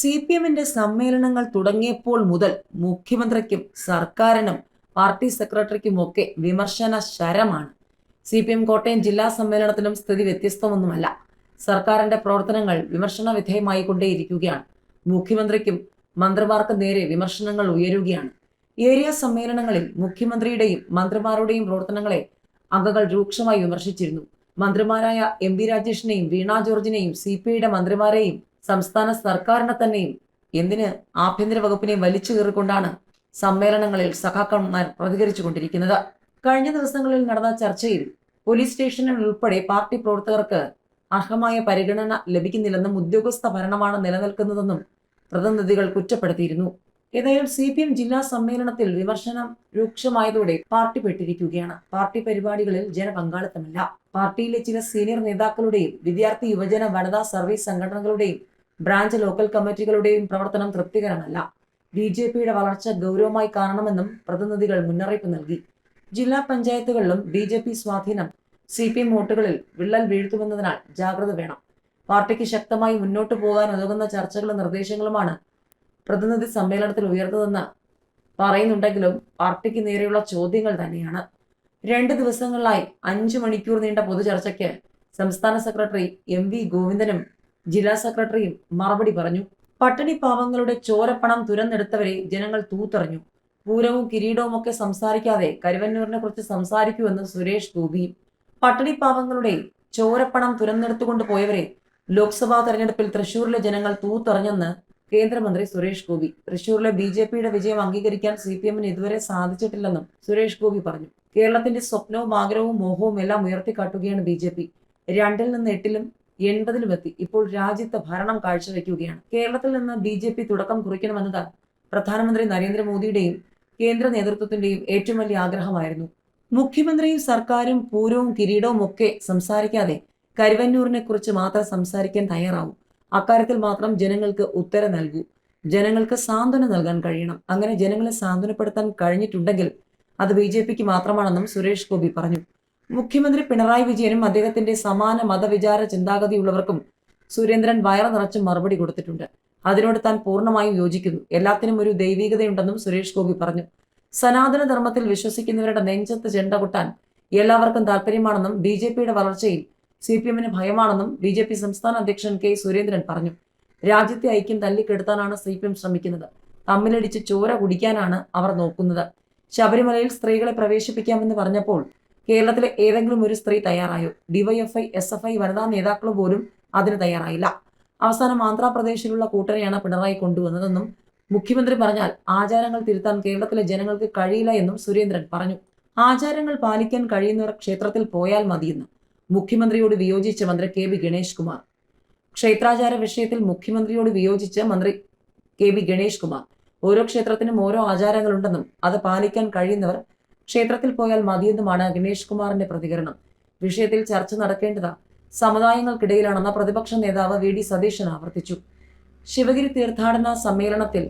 C P എമ്മിന്റെ സമ്മേളനങ്ങൾ തുടങ്ങിയപ്പോൾ മുതൽ മുഖ്യമന്ത്രിക്കും സർക്കാരിനും പാർട്ടി സെക്രട്ടറിക്കും ഒക്കെ വിമർശന ശരമാണ്. സി പി എം കോട്ടയം ജില്ലാ സമ്മേളനത്തിലും സ്ഥിതി വ്യത്യസ്തമൊന്നുമല്ല. സർക്കാരിന്റെ പ്രവർത്തനങ്ങൾ വിമർശന വിധേയമായി കൊണ്ടേയിരിക്കുകയാണ്. മുഖ്യമന്ത്രിക്കും മന്ത്രിമാർക്കും നേരെ വിമർശനങ്ങൾ ഉയരുകയാണ്. ഏരിയ സമ്മേളനങ്ങളിൽ മുഖ്യമന്ത്രിയുടെയും മന്ത്രിമാരുടെയും പ്രവർത്തനങ്ങളെ അംഗങ്ങൾ രൂക്ഷമായി വിമർശിച്ചിരുന്നു. മന്ത്രിമാരായ എം വി രാജേഷിനെയും വീണ ജോർജിനെയും സി പി ഐയുടെ മന്ത്രിമാരെയും സംസ്ഥാന സർക്കാരിനെ തന്നെയും എന്തിന് ആഭ്യന്തര വകുപ്പിനെ വലിച്ചു കയറിക്കൊണ്ടാണ് സമ്മേളനങ്ങളിൽ സഖാക്കന്മാർ പ്രതികരിച്ചു കൊണ്ടിരിക്കുന്നത് കഴിഞ്ഞ ദിവസങ്ങളിൽ നടന്ന ചർച്ചയിൽ പോലീസ് സ്റ്റേഷനിൽ ഉൾപ്പെടെ പാർട്ടി പ്രവർത്തകർക്ക് അർഹമായ പരിഗണന ലഭിക്കുന്നില്ലെന്നും ഉദ്യോഗസ്ഥ ഭരണമാണ് നിലനിൽക്കുന്നതെന്നും പ്രതിനിധികൾ കുറ്റപ്പെടുത്തിയിരുന്നു. ഏതായാലും സി പി എം ജില്ലാ സമ്മേളനത്തിൽ വിമർശനം രൂക്ഷമായതോടെ പാർട്ടി പെട്ടിരിക്കുകയാണ്. പാർട്ടി പരിപാടികളിൽ ജനപങ്കാളിത്തമില്ല. പാർട്ടിയിലെ ചില സീനിയർ നേതാക്കളുടെയും വിദ്യാർത്ഥി യുവജന വനിതാ സർവീസ് സംഘടനകളുടെയും ബ്രാഞ്ച് ലോക്കൽ കമ്മിറ്റികളുടെയും പ്രവർത്തനം തൃപ്തികരമല്ല. ബി ജെ പിയുടെ വളർച്ച ഗൗരവമായി കാണണമെന്നും പ്രതിനിധികൾ മുന്നറിയിപ്പ് നൽകി. ജില്ലാ പഞ്ചായത്തുകളിലും ബി ജെ പി സ്വാധീനം സി പി എം വോട്ടുകളിൽ വിള്ളൽ വീഴ്ത്തുമെന്നതിനാൽ ജാഗ്രത വേണം. പാർട്ടിക്ക് ശക്തമായി മുന്നോട്ട് പോകാൻ ഉതകുന്ന ചർച്ചകളും നിർദ്ദേശങ്ങളുമാണ് പ്രതിനിധി സമ്മേളനത്തിൽ ഉയർന്നതെന്ന് പറയുന്നുണ്ടെങ്കിലും പാർട്ടിക്ക് നേരെയുള്ള ചോദ്യങ്ങൾ തന്നെയാണ്. രണ്ട് ദിവസങ്ങളിലായി അഞ്ചു മണിക്കൂർ നീണ്ട പൊതുചർച്ചയ്ക്ക് സംസ്ഥാന സെക്രട്ടറി എം വി ഗോവിന്ദനും ജില്ലാ സെക്രട്ടറിയും മറുപടി പറഞ്ഞു. പട്ടിണി പാവങ്ങളുടെ ചോരപ്പണം തുരന്നെടുത്തവരെ ജനങ്ങൾ തൂത്തറിഞ്ഞു. പൂരവും കിരീടവും ഒക്കെ സംസാരിക്കാതെ കരുവന്നൂരിനെ കുറിച്ച് സംസാരിക്കുമെന്ന് സുരേഷ് ഗോപി. പട്ടിണി പാവങ്ങളുടെ ചോരപ്പണം തുരന്നെടുത്തുകൊണ്ട് പോയവരെ ലോക്സഭാ തെരഞ്ഞെടുപ്പിൽ തൃശൂരിലെ ജനങ്ങൾ തൂത്തറിഞ്ഞെന്ന് കേന്ദ്രമന്ത്രി സുരേഷ് ഗോപി. തൃശൂരിലെ ബി ജെ പിയുടെ വിജയം അംഗീകരിക്കാൻ സി പി എമ്മിന് ഇതുവരെ സാധിച്ചിട്ടില്ലെന്നും സുരേഷ് ഗോപി പറഞ്ഞു. കേരളത്തിന്റെ സ്വപ്നവും ആഗ്രഹവും മോഹവും എല്ലാം ഉയർത്തിക്കാട്ടുകയാണ് ബി ജെ പി. രണ്ടിൽ നിന്ന് എട്ടിലും എൺപതിലും എത്തി. ഇപ്പോൾ രാജ്യത്ത് ഭരണം കാഴ്ചവെക്കുകയാണ്. കേരളത്തിൽ നിന്ന് ബി ജെ പി തുടക്കം കുറിക്കണമെന്നത് പ്രധാനമന്ത്രി നരേന്ദ്രമോദിയുടെയും കേന്ദ്ര നേതൃത്വത്തിന്റെയും ഏറ്റവും വലിയ ആഗ്രഹമായിരുന്നു. മുഖ്യമന്ത്രിയും സർക്കാരും പൂരവും കിരീടവും ഒക്കെ സംസാരിക്കാതെ കരുവന്നൂരിനെ കുറിച്ച് മാത്രം സംസാരിക്കാൻ തയ്യാറാവും. അക്കാര്യത്തിൽ മാത്രം ജനങ്ങൾക്ക് ഉത്തരം നൽകൂ. ജനങ്ങൾക്ക് സാന്ത്വന നൽകാൻ കഴിയണം. അങ്ങനെ ജനങ്ങളെ സാന്ത്വനപ്പെടുത്താൻ കഴിഞ്ഞിട്ടുണ്ടെങ്കിൽ അത് ബി ജെ പിക്ക് മാത്രമാണെന്നും സുരേഷ് ഗോപി പറഞ്ഞു. മുഖ്യമന്ത്രി പിണറായി വിജയനും അദ്ദേഹത്തിന്റെ സമാന മതവിചാര ചിന്താഗതിയുള്ളവർക്കും സുരേന്ദ്രൻ വയറ നിറച്ച് മറുപടി കൊടുത്തിട്ടുണ്ട്. അതിനോട് താൻ പൂർണമായും യോജിക്കുന്നു. എല്ലാത്തിനും ഒരു ദൈവികതയുണ്ടെന്നും സുരേഷ് ഗോപി പറഞ്ഞു. സനാതന ധർമ്മത്തിൽ വിശ്വസിക്കുന്നവരുടെ നെഞ്ചത്ത് ചെണ്ട കൊട്ടാൻ എല്ലാവർക്കും താല്പര്യമാണെന്നും ബി ജെ പിയുടെ വളർച്ചയിൽ സി പി എമ്മിന് ഭയമാണെന്നും ബി ജെ പി സംസ്ഥാന അധ്യക്ഷൻ കെ സുരേന്ദ്രൻ പറഞ്ഞു. രാജ്യത്തെ ഐക്യം തല്ലിക്കെടുത്താനാണ് സി പി എം ശ്രമിക്കുന്നത്. തമ്മിലടിച്ച് ചോര കുടിക്കാനാണ് അവർ നോക്കുന്നത്. ശബരിമലയിൽ സ്ത്രീകളെ പ്രവേശിപ്പിക്കാമെന്ന് പറഞ്ഞപ്പോൾ കേരളത്തിലെ ഏതെങ്കിലും ഒരു സ്ത്രീ തയ്യാറായോ? ഡിവൈഎഫ്ഐ എസ് എഫ് ഐ വനിതാ നേതാക്കൾ പോലും അതിന് തയ്യാറായില്ല. അവസാനം ആന്ധ്രാപ്രദേശിലുള്ള കൂട്ടരെയാണ് പിണറായി കൊണ്ടുവന്നതെന്നും മുഖ്യമന്ത്രി പറഞ്ഞാൽ ആചാരങ്ങൾ തിരുത്താൻ കേരളത്തിലെ ജനങ്ങൾക്ക് കഴിയില്ല എന്നും സുരേന്ദ്രൻ പറഞ്ഞു. ആചാരങ്ങൾ പാലിക്കാൻ കഴിയുന്നവർ ക്ഷേത്രത്തിൽ പോയാൽ മതിയെന്ന് മുഖ്യമന്ത്രിയോട് വിയോജിച്ച മന്ത്രി കെ ബി ഗണേഷ് കുമാർ. ക്ഷേത്രാചാര വിഷയത്തിൽ മുഖ്യമന്ത്രിയോട് വിയോജിച്ച മന്ത്രി കെ ബി ഗണേഷ് കുമാർ. ഓരോ ക്ഷേത്രത്തിനും ഓരോ ആചാരങ്ങളുണ്ടെന്നും അത് പാലിക്കാൻ കഴിയുന്നവർ ക്ഷേത്രത്തിൽ പോയാൽ മതിയെന്നുമാണ് ഗണേഷ് കുമാറിന്റെ പ്രതികരണം. വിഷയത്തിൽ ചർച്ച നടക്കേണ്ടത്. സമുദായങ്ങൾക്കിടയിലാണെന്ന പ്രതിപക്ഷ നേതാവ് വി. ഡി. സതീശൻ ആവർത്തിച്ചു. ശിവഗിരി തീർത്ഥാടന സമ്മേളനത്തിൽ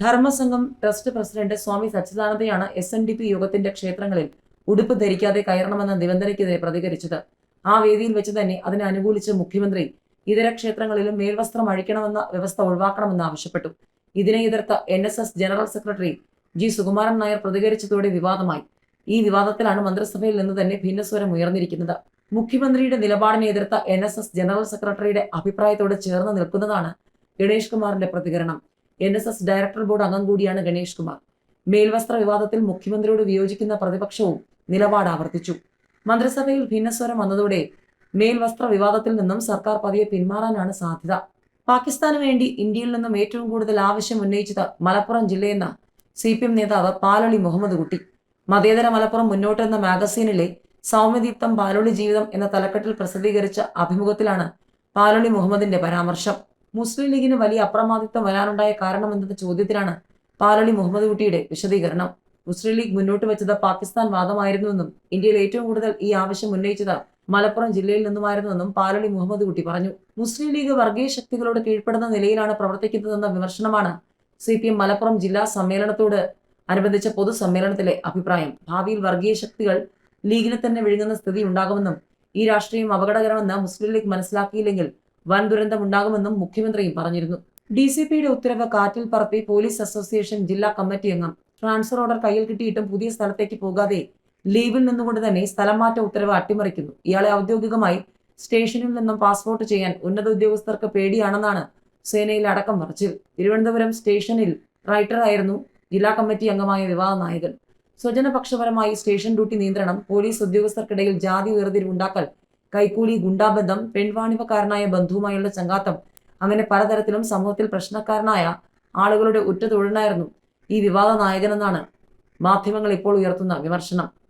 ധർമ്മസംഘം ട്രസ്റ്റ് പ്രസിഡന്റ് സ്വാമി സച്ചിദാനന്ദയാണ് എസ് എൻ ഡി പി യോഗത്തിന്റെ ക്ഷേത്രങ്ങളിൽ ഉടുപ്പ് ധരിക്കാതെ കയറണമെന്ന നിബന്ധനയ്ക്കെതിരെ പ്രതികരിച്ചത്. ആ വേദിയിൽ വെച്ച് തന്നെ അതിനെ അനുകൂലിച്ച് മുഖ്യമന്ത്രി ഇതര ക്ഷേത്രങ്ങളിലും മേൽവസ്ത്രം അഴിക്കണമെന്ന വ്യവസ്ഥ ഒഴിവാക്കണമെന്ന് ആവശ്യപ്പെട്ടു. ഇതിനെ എതിർത്ത N general secretary G. Sukumaran Nair പ്രതികരിച്ചതോടെ വിവാദമായി. ഈ വിവാദത്തിലാണ് മന്ത്രിസഭയിൽ നിന്ന് തന്നെ ഭിന്നസ്വരം ഉയർന്നിരിക്കുന്നത്. മുഖ്യമന്ത്രിയുടെ നിലപാടിനെ എതിർത്ത എൻ എസ് എസ് ജനറൽ സെക്രട്ടറിയുടെ അഭിപ്രായത്തോട് ചേർന്ന് നിൽക്കുന്നതാണ് ഗണേഷ് കുമാറിന്റെ പ്രതികരണം. N S S director board അംഗം കൂടിയാണ് ഗണേഷ് കുമാർ. മേൽവസ്ത്ര വിവാദത്തിൽ മുഖ്യമന്ത്രിയോട് വിയോജിക്കുന്ന പ്രതിപക്ഷവും നിലപാട് ആവർത്തിച്ചു. മന്ത്രിസഭയിൽ ഭിന്നസ്വരം വന്നതോടെ മേൽവസ്ത്ര വിവാദത്തിൽ നിന്നും സർക്കാർ പതിയെ പിന്മാറാനാണ് സാധ്യത. പാകിസ്ഥാന് വേണ്ടി ഇന്ത്യയിൽ നിന്നും ഏറ്റവും കൂടുതൽ ആവശ്യം ഉന്നയിച്ചത് മലപ്പുറം ജില്ലയെന്ന സി പി എം നേതാവ് പാലളി മുഹമ്മദ് കുട്ടി. മതേതര മലപ്പുറം മുന്നോട്ട് എന്ന മാഗസീനിലെ സൗമ്യദീപ്തം പാലോളി ജീവിതം എന്ന തലക്കെട്ടിൽ പ്രസിദ്ധീകരിച്ച അഭിമുഖത്തിലാണ് പാലോളി മുഹമ്മദിന്റെ പരാമർശം. മുസ്ലിം ലീഗിന് വലിയ അപ്രമാദിത്വം വരാനുണ്ടായ കാരണം എന്ന ചോദ്യത്തിലാണ് പാലോളി മുഹമ്മദ് കുട്ടിയുടെ വിശദീകരണം. മുസ്ലിം ലീഗ് മുന്നോട്ട് വെച്ചത് പാകിസ്ഥാൻ വാദമായിരുന്നുവെന്നും ഇന്ത്യയിൽ ഏറ്റവും കൂടുതൽ ഈ ആവശ്യം ഉന്നയിച്ചത് മലപ്പുറം ജില്ലയിൽ നിന്നുമായിരുന്നുവെന്നും പാലോളി മുഹമ്മദ് കുട്ടി പറഞ്ഞു. മുസ്ലിം ലീഗ് വർഗീയ ശക്തികളോട് കീഴ്പ്പെടുന്ന നിലയിലാണ് പ്രവർത്തിക്കുന്നതെന്ന വിമർശനമാണ് സി പി എം മലപ്പുറം ജില്ലാ സമ്മേളനത്തോട് അനുബന്ധിച്ച പൊതുസമ്മേളനത്തിലെ അഭിപ്രായം ഭാവിയിൽ വർഗീയ ശക്തികൾ ലീഗിനെ തന്നെ വിഴുങ്ങുന്ന സ്ഥിതി ഉണ്ടാകുമെന്നും ഈ രാഷ്ട്രീയം അപകടകരമെന്ന് മുസ്ലിം ലീഗ് മനസ്സിലാക്കിയില്ലെങ്കിൽ വൻ ദുരന്തം ഉണ്ടാകുമെന്നും മുഖ്യമന്ത്രിയും പറഞ്ഞിരുന്നു. ഡി സി പിയുടെ ഉത്തരവ് കാറ്റിൽ പറത്തി പോലീസ് അസോസിയേഷൻ ജില്ലാ കമ്മിറ്റി അംഗം. ട്രാൻസ്ഫർ ഓർഡർ കയ്യിൽ കിട്ടിയിട്ടും പുതിയ സ്ഥലത്തേക്ക് പോകാതെ ലീവിൽ നിന്നുകൊണ്ട് തന്നെ സ്ഥലം മാറ്റ ഉത്തരവ് അട്ടിമറിക്കുന്നു. ഇയാളെ ഔദ്യോഗികമായി സ്റ്റേഷനിൽ നിന്നും പാസ്പോർട്ട് ചെയ്യാൻ ഉന്നത ഉദ്യോഗസ്ഥർക്ക് പേടിയാണെന്നാണ് സേനയിൽ അടക്കം പറച്ചിൽ തിരുവനന്തപുരം സ്റ്റേഷനിൽ റൈറ്ററായിരുന്നു ജില്ലാ കമ്മിറ്റി അംഗമായ വിവാദ നായകൻ. സ്വജനപക്ഷപരമായി സ്റ്റേഷൻ ഡ്യൂട്ടി നിയന്ത്രണം പോലീസ് ഉദ്യോഗസ്ഥർക്കിടയിൽ ജാതി വേർതിരിവുണ്ടാക്കൽ കൈക്കൂലി ഗുണ്ടാബന്ധം പെൺവാണിഭക്കാരനായ ബന്ധുവുമായുള്ള ചങ്കാത്തം അങ്ങനെ പലതരത്തിലും സമൂഹത്തിൽ പ്രശ്നക്കാരനായ ആളുകളുടെ ഉറ്റ തൊഴിലായിരുന്നു ഈ വിവാദ നായകനെന്നാണ് മാധ്യമങ്ങൾ ഇപ്പോൾ ഉയർത്തുന്ന വിമർശനം.